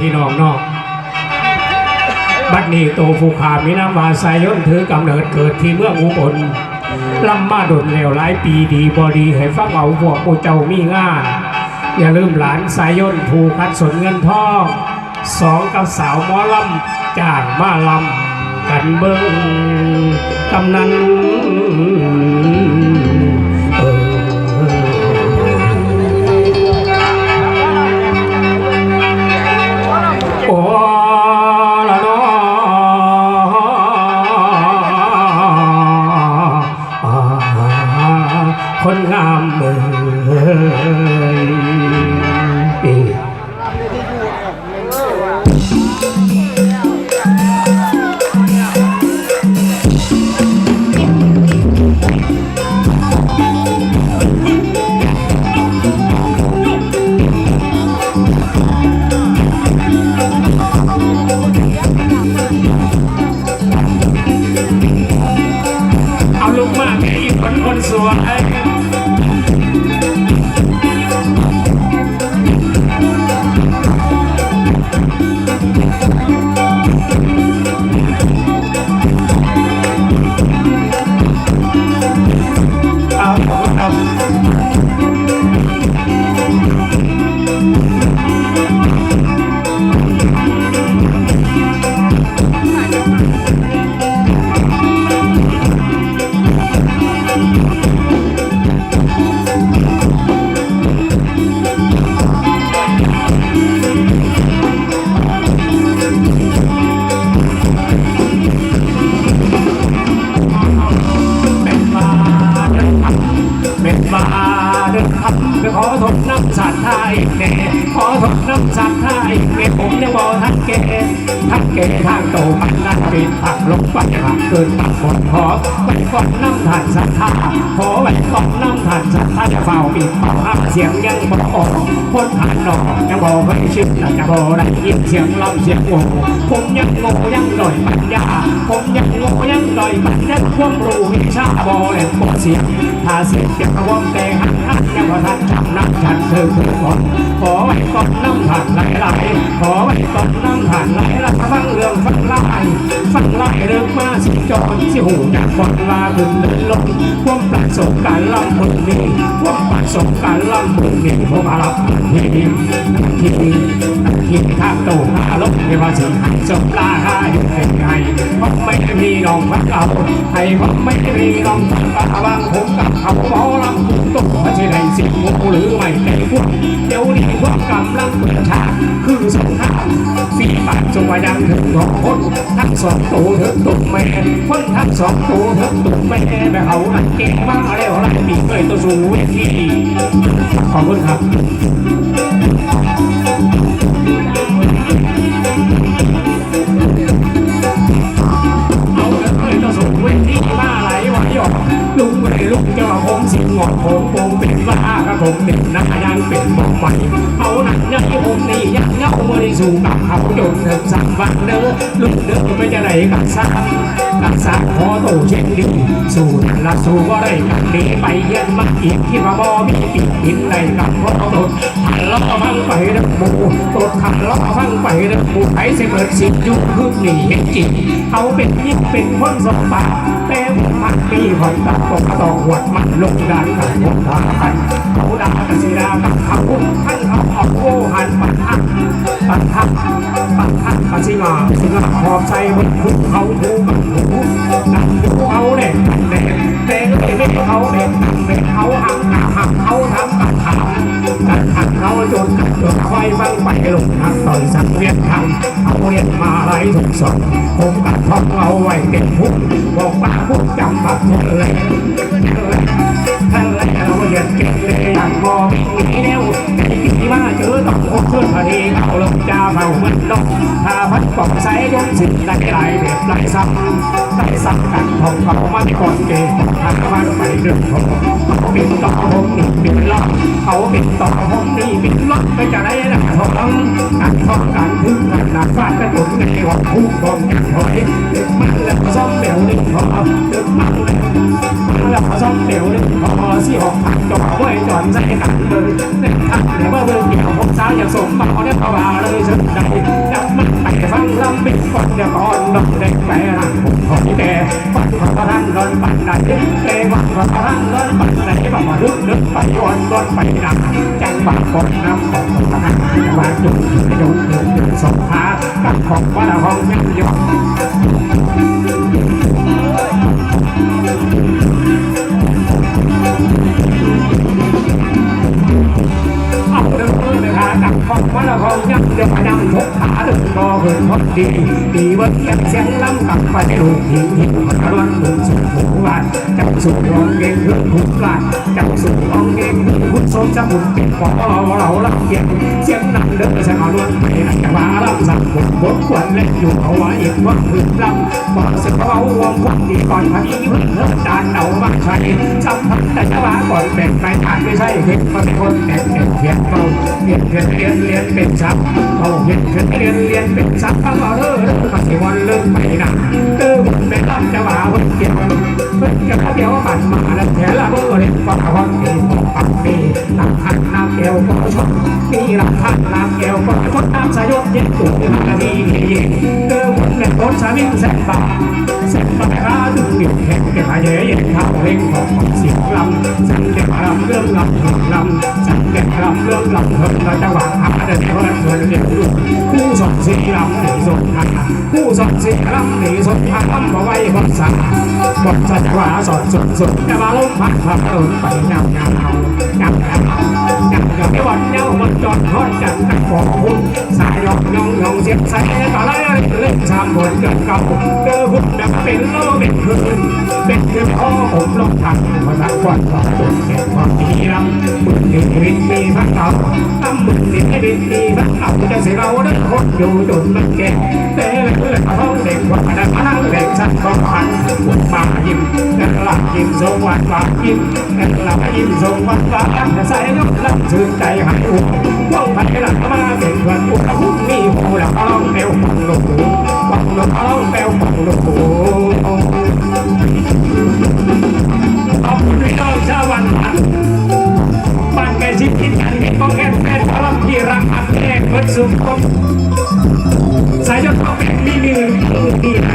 พี่น้องนอกบัดนี้โตภูคามินามวาสายยนถือกำเนิดเกิดที่เมืองอุบลลำมาดนแล้วหลายปีดีบอดีให้ฟังเอาพวกโอเจ้ามีง่าอย่าลืมหลานสายยนภูคัดสนเงินทองสองกับสาวมอลำจางมาลำกันเบิ้งกำนัน เสียงยังบอกออกคนผ่านนอกยังบอกไม่ชิดจะบอกได้ยินเสียงลำเสียงโง่ผมยังโง่ยังหน่อยปัญญาผมยังโง่ยังหน่อยปัญญาความรู้วิชาบอแหลมบ่เสียงถ้าเสียงเสียงกระวอมแต่หันหันยังว่าทันจำนักฉันเธอคือก่อนขอไว้ก่อนน้ำผ่านไหลไหลขอไว้ก่อนน้ำผ่านไหลไหลฟังเรื่องฟังไล่ฟังไล่เรื่องมาสิจอนสิหูจากคนลาขึ้นเดินลงความประสบการณ์ลำมึงนี่ความประสบการณ์ลำมึงนี่ผมอารับทีนี้ทีนี้ทีข้างโตหาลบไม่ว่าสิหายจบลาหาอยู่ไงผมไม่มีน้องพักเอาให้ผมไม่มีน้องพักเอาบางผมกับเขาบอลำผมตกมาที่ไหนสิงูหรือไม่ในพวกเดี๋ยวนี้พวกกำลังเปิดฉากคือสงครามฝีปากจงมายังถึงสองคนทั้งสองตัวถึงตุ่มแม่คนทั้งสองตัวถึงตุ่มแม่แบบเอาอันเก่งมากแล้วไรมีเคยตัวสูงเวทีขอบคุณครับเอาเอ้ยต้องส่งเว้นที่มาอะไรวะหยอกลุง ไม่ลุงจะว่าผมสิงอดผมผมเป็นว่าครับผมเป็นนักยังเป็นบอกใหม่เอาหนักยังผมนี่ยังเงาไม่สู้กับเขาจนถึงสั่งวันเด้อลุงเด้อไม่จะไหนกับซ้ำกับซ้ำขอโตเช่นดีสูนละสู้ก็ได้กันดีไปเย็นมาอีกที่มาบ่มีปีกกินได้กับพราะตดหันล้อฟังไปเด้อหมูตดหันล้อฟังไปเด้อหมูไอ้เสเปิดสิยุ่งคือนี่เห็นจริงเขาเป็นยิ่งเป็นคนสมบัติแต่มันมีหอยตัดตกตองวัดมันลงด้านกับพวกทากันเขาด่ากันสีดากับเขาท่านเขาออกโอหันปัดทักปัดทักปัดทักปัดสิมาสิมาขอบใจบนคุกเขาถูกกับหูนั่งดูเขาเด็กเด็กเด็กเด็กเขาเด็ก จนจนไฟบังไปลงนักต่อยสังเวียนทางเอาเรียนมาไรทุกสองผมกับท้องเอาไว้เก็บพุ่งบอกป้าพุ่งจำบักหมดเลย อต้อนพอดีเอาลงจ้าเฝ้ามันลงถ้าพัดปอกใส่ยงสิ่งได้หลายแบบหลายซ้ำได้ซ้ำกันของเขามันก่อนเกณฑ์ทางมันไปเรื่องของเขาเป็นต่อผมนี่เป็นล็อกเขาเป็นต่อผมนี่เป็นล็อกไปจะได้ละของการท้องการพึ่งกันหนักฟาดกันหมดในวันคู่กองกันถอยมันแล้วซ่อมเดี๋ยวนี้พอเด็กมันแล้วแล้วซ่อมเดี๋ยวนี้พอสิหกผักจอไว้จอนใจกันเบิ่งเด็กทักเนี่ยว่าเบิ่งเกี่ยวผมสาวอย่างส่มบัติเนี่ยเขาว่าเลยฉันได้ก่อนเดียวก่อนดอกเด็กแปรร่างผมขอที่แกปัดขอท่านร้อนปัดไหนเกวัดขอท่านร้อนปัดไหนบอกมาลึกลึกไปวันร้อนไปดังจังหวะคนน้ำของทหารจังวะจุดจุดจุดจุดสองขากับของว่าห้องยังยอา คอเหินพอดีดีเบิ้งแกเสียงล้ำกับไปลูกหินหินมันร้อนหุ่นสุดหัวจับสู่ร้องเองเรื่องหุ่นลานจับสู่ร้องเองหุ่นสมจะหุ่นเป็นปอเราลังเกียงเสียงนั่งเดินเสียงล้วนไปไหนจะว่าลำสั่งหุ่นบดควรเล่นอยู่เอาไว้อีกว่าหุ่นลำบอกสึกเอาวงควันดีก่อนพันนี้เพิ่งเลิกจานเอาบ้าใครจำพันแต่จะว่าก่อนแบ่งไปทานไม่ใช่เห็นมันเป็นคนแก่แก่เขียนเขาเรียนเรียนเรียนเรียนเป็นซับเขาเรียนเรียนเรียนเรียนเป็นซับเขาบอกเออมาสิวันเลิกไปนะเออมันเป็นลำจะว่าวันเกี่ยวเพิ่งจะเขาเดียวบันมาแล้วแถละเบอร์เรียนว่าวันนี้ปักนี้น้ำขันน้ำเกลียวก็ชอบมีหลักขันน้ำเกลียวก็คนน้ำสายดเย็นตุ่มนาทีเย็นเออมันเป็นคนสามิงแสนบาทแสนบาทราดึงดิ่งแข็งแก่หายเย็นข้าเร่งของเสียงลำสังแก่ลำเรื่องลำถึงลำสังแก่ลำเรื่องลำเฮิร์เราจะหวัง หาเดินเฮิร์เฮิร์เรียนรู้ผู้สอนสีลำหนีสนทางผู้สอนสีลำหนีสนทางลำมาไว้บนสาบนสัจวาสอนสุดสุดแต่มาลงพัดพัดเอิญไปเงาเงาเงาเงาเงาเงาเงาไม่หวั่นเงามันจอดทอดจันนักของคุณสายหลอกยองยองเสียบใส่ต่อไล่เล่นชามบนเกิดเก่าเจอหุ่นดับเป็นโลเป็นคืนเป็นคืนพ่อผมลองทำมาสักวันสองคนเก็บความดีรำมึงนี่รินมีพักเก่าตั้มมึงวินมีพักเก่า จะเสียเราได้คนอยู่จนมันแก่แต่เพื่อนเขาเด็กว่าได้มาเด็กชัดก็พันปวดมายิ้มแต่หลับยิ้มสวัสดิ์ว่ายิ้มแต่หลับยิ้มสวัสดิ์ว่าใส่ยกลับชื่นใจห คิดกินกันเห็นก็แค่แฟนพลังที่รักอักแน่เพิดสุขมสายยอดเขาเป็นมีหนึ่งดีไอ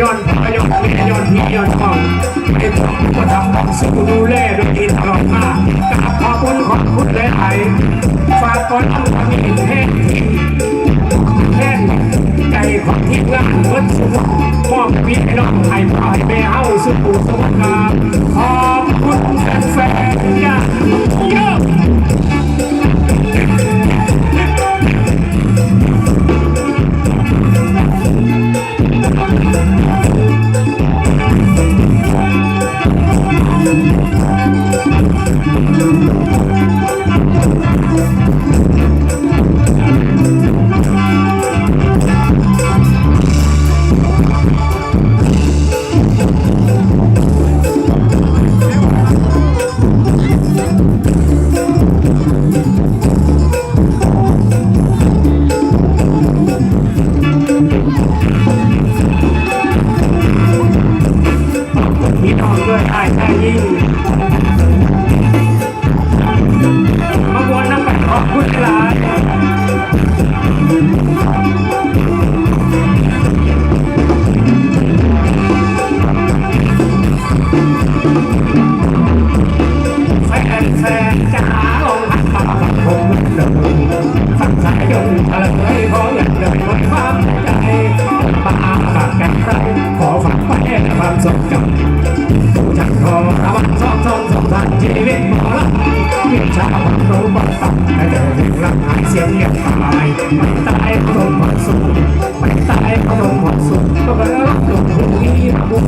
ย้อนพ่อย้อนแม่ย้อนพี่ย้อนพ่อไอ้พ่อก็ทำของสู้ดูแลดนตรีตลอดมากราบขอบคุณขอบคุณหลายๆฝากก่อนทำความเห็นแห้งทิ้งแน่นใจของทีมงานเพิ่นสุดมอบพี่น้องให้พ่อให้แม่เฮาสุขุสมงามขอบ ตายไม่ตายก็ลงหมดสุดไม่ตายก็ลงหมดสุดก็เลิกลงทุนนี้ระบุ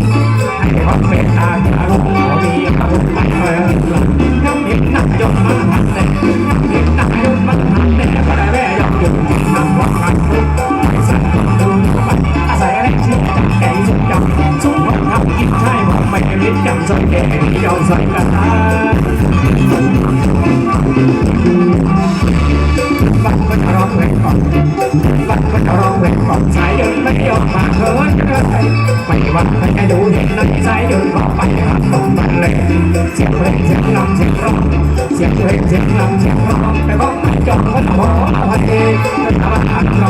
ให้ความเมตตาอย่าลงขอมีอารมณ์ไม่เคยหลังน้ำเห็นนักจนมันหันแต่น้ำเห็นนักจนมันหันแต่ก็ได้แม่ยอมหยุดน้ำว่าหันทุกไปสั่นดูไปอาศัยอะไรที่อจับใจสุดจับสุดหมดทำกินใช่หมดไม่ลิ้นจับสนแก่ที่ยอมใส่กระทา ไม่ว่าใครจะดูเห็นในสายเดินก็ไปหาตรงมันเลยเสียงเพลงเสียงลำเสียงร้องเสียงเพลงเสียงลำเสียงร้องแต่ก็ไม่จบก็ขออภัยถ้าทำอาหารเราหนักไปจ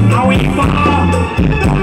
バカ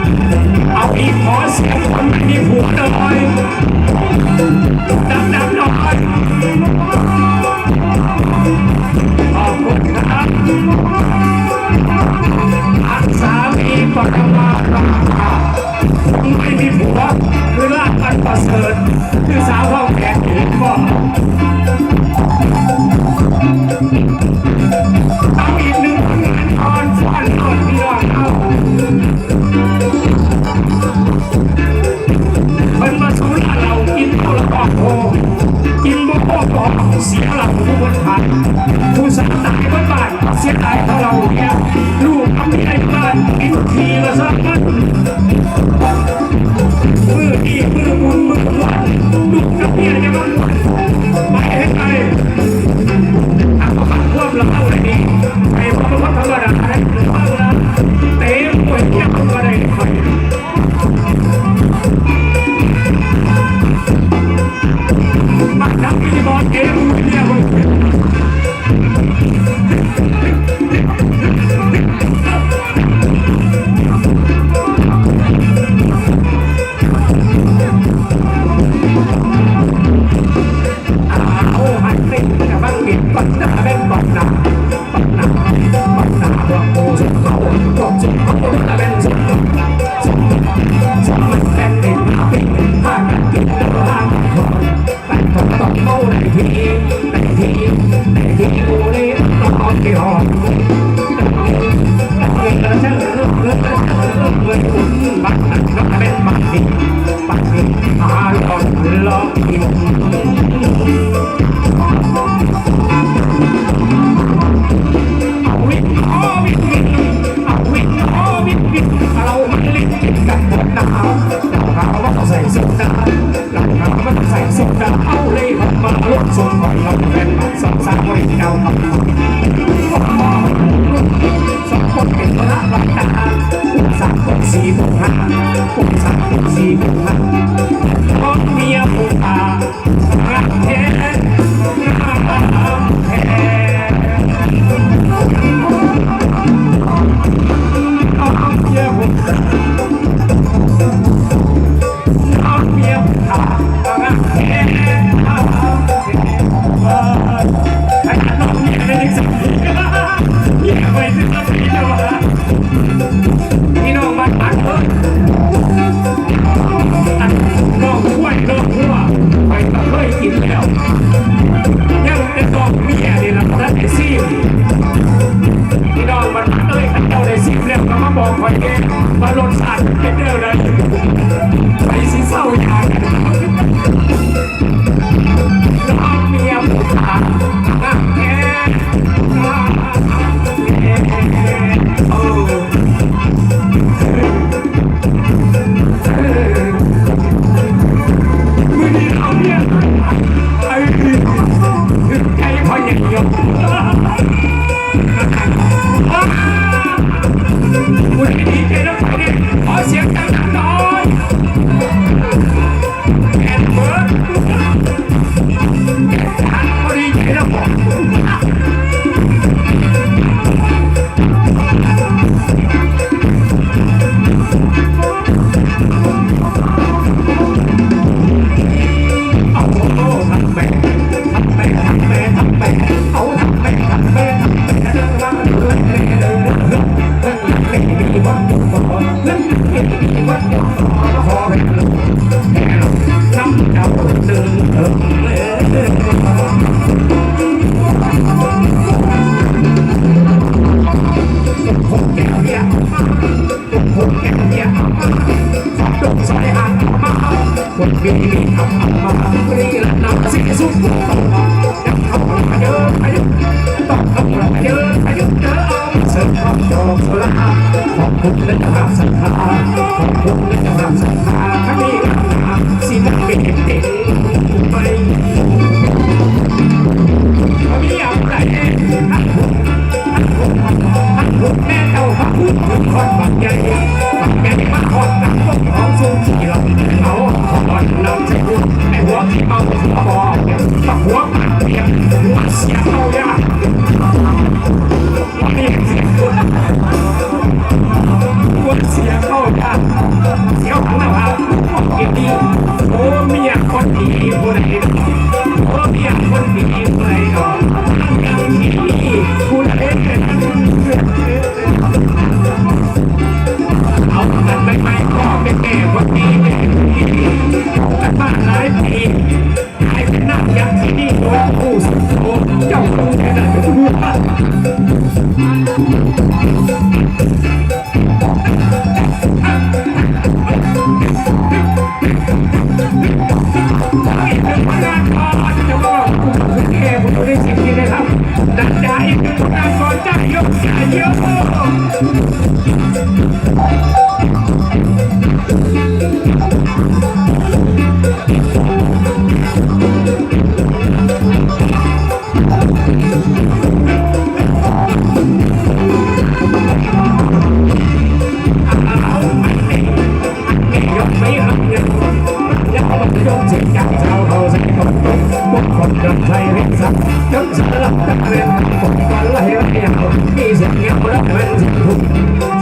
Thank you. nào đi dần nhau đã bên dần thùng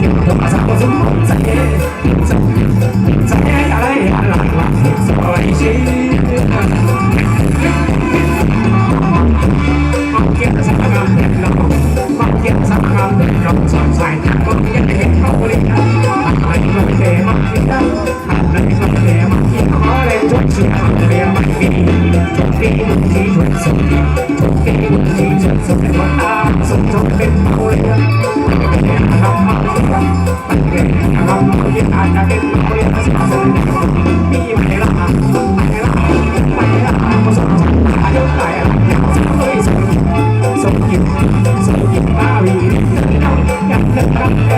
dần thùng sao dũng Bye.